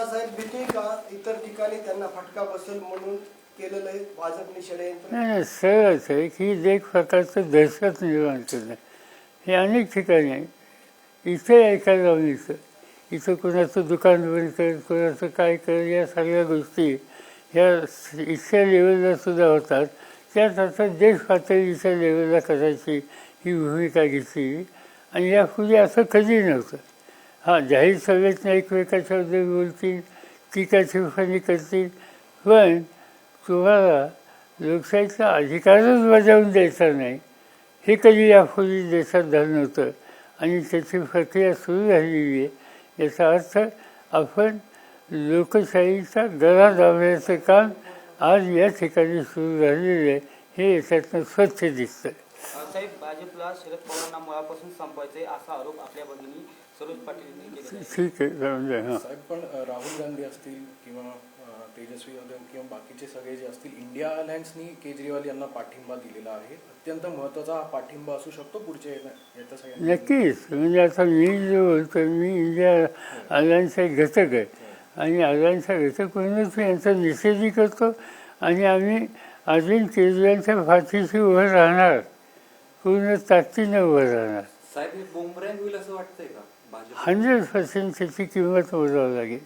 बाळासाहेब भीती का इतर ठिकाणी त्यांना फटका बसेल म्हणून केलेलं भाजपने षडयंत्र नाही नाही आहे की जे एक प्रकारचं दहशत निर्माण करणं हे अनेक ठिकाणी आहे. इथे ऐकायला जाऊन इथं. कुणाचं कोणाचं दुकान बंद कुणाचं कोणाचं काय कर या सगळ्या गोष्टी ह्या इथल्या लेवलला सुद्धा होतात. त्यात आता देश पातळीच्या लेवलला करायची ही भूमिका घेतली. आणि यापूर्वी असं कधी नव्हतं. हां जाहीर सभेतनं एकमेकाच्याबद्दल बोलतील टीका टिप्पणी करतील पण तुम्हाला लोकशाहीचा अधिकारच बजावून द्यायचा नाही. हे कधी यापूर्वी देशात झालं नव्हतं आणि त्याची प्रक्रिया सुरू झालेली आहे. याचा अर्थ आपण लोकशाहीचा गळा दाबण्याचं काम आज या ठिकाणी सुरू झालेलं आहे हे याच्यातनं स्वच्छ दिसतं साहेब भाजपला शरद पवारांना मुळापासून संपवायचे असा आरोप आपल्या भगिनी सरोज पाटील. ठीक आहे द्या हां. साहेब पण राहुल गांधी असतील किंवा तेजस्वी यादव किंवा बाकीचे सगळे जे असतील इंडिया अलायन्सनी केजरीवाल यांना पाठिंबा दिलेला आहे. अत्यंत महत्त्वाचा हा पाठिंबा असू शकतो पुढच्या सगळ्या नक्कीच. म्हणजे आता मी जो मी इंडिया अलायन्सचा एक घटक आहे. आणि अलायन्सचा घटक म्हणूनच मी यांचा निषेधही करतो. आणि आम्ही अरविंद केजरीवालच्या फाशीशी उभं राहणार. पूर्ण ताकदीनं उभं राहणार. साहेब बुमरँग होईल असं वाटतंय का? हंड्रेड पर्सेंट त्याची किंमत मोजावं लागेल.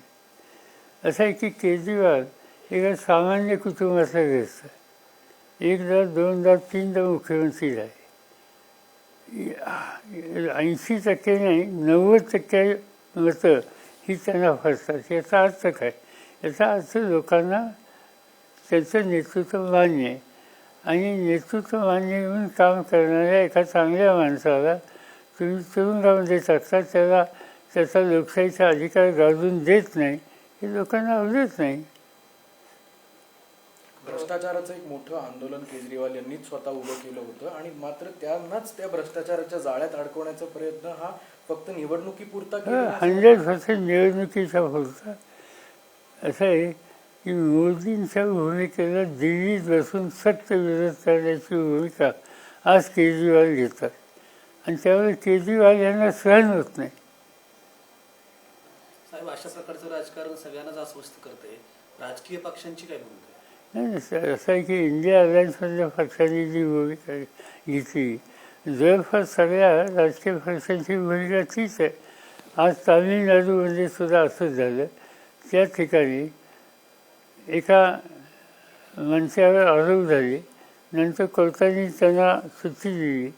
असं आहे की केजरीवाल एका सामान्य कुटुंबातला ग्रस्त एकदा दोनदा तीनदा मुख्यमंत्री झाले. ऐंशी टक्के नाही नव्वद टक्के मतं ही त्यांना फसतात. याचा अर्थ काय? याचा अर्थ लोकांना त्याचं नेतृत्व मान्य आहे. आणि नेतृत्व मान्य म्हणून काम करणाऱ्या एका चांगल्या माणसाला तुम्ही तुरुंगामध्ये टाकता त्याला त्याचा लोकशाहीचा अधिकार गाजून देत नाही हे लोकांना आवडत नाही. भ्रष्टाचाराचं एक मोठं आंदोलन केजरीवाल यांनीच स्वतः उभं केलं होतं आणि मात्र त्यांनाच त्या भ्रष्टाचाराच्या जाळ्यात अडकवण्याचा प्रयत्न हा फक्त निवडणुकीपुरता हंड्रेड पर्सेंट निवडणुकीचा होता. असं आहे की मोदींच्या भूमिकेला दिल्लीत बसून सक्त विरोध करण्याची भूमिका आज केजरीवाल घेतात. आणि त्यामुळे केजरीवाल यांना सहन होत नाही. साहेब अशा प्रकारचं राजकारण सगळ्यांनाच अस्वस्थ करते. राजकीय पक्षांची काय भूमिका नाही असं आहे की इंडिया अलायन्समधल्या पक्षांनी जी भूमिका घेतली जवळपास सगळ्या राजकीय पक्षांची भूमिका तीच आहे. आज तामिळनाडूमध्ये सुद्धा असंच झालं. त्या ठिकाणी एका मंचावर आरोप झाले. नंतर कोर्टाने त्यांना सुट्टी दिली.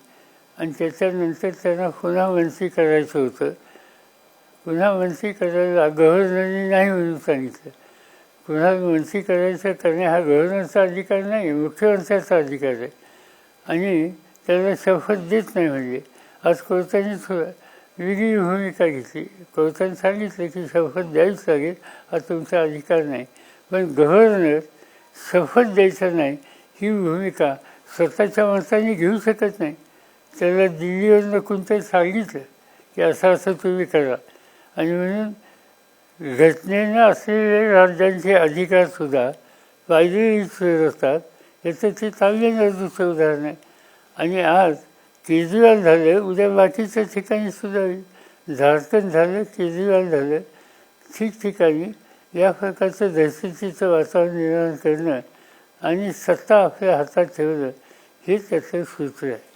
आणि त्याच्यानंतर त्यांना पुन्हा मंत्री करायचं होतं. पुन्हा मंत्री करायला गव्हर्नरने नाही म्हणून सांगितलं. पुन्हा मंत्री करायचं करणे हा गव्हर्नरचा अधिकार नाही मुख्यमंत्र्याचा अधिकार आहे. आणि त्याला शपथ देत नाही म्हणजे. आज कोर्टाने थोडं वेगळी भूमिका घेतली. कोर्टाने सांगितलं की शपथ द्यावीच लागेल हा तुमचा अधिकार नाही. पण गव्हर्नर शपथ द्यायचा नाही ही भूमिका स्वतःच्या मताने घेऊ शकत नाही. त्याला दिल्लीवरनं कोणतरी सांगितलं की असं असं तुम्ही करा. आणि म्हणून घटनेनं असलेले राज्यांचे अधिकारसुद्धा कायदेशीर असतात. याचं ते तामिळनाडूचं उदाहरण आहे. आणि आज केजरीवाल झालं उद्या बाकीच्या ठिकाणी सुद्धा होईल झारखंड झालं केजरीवाल झालं ठिकठिकाणी या प्रकारचं दहशतीचं वातावरण निर्माण करणं आणि सत्ता आपल्या हातात ठेवणं हे त्याचं सूत्र आहे.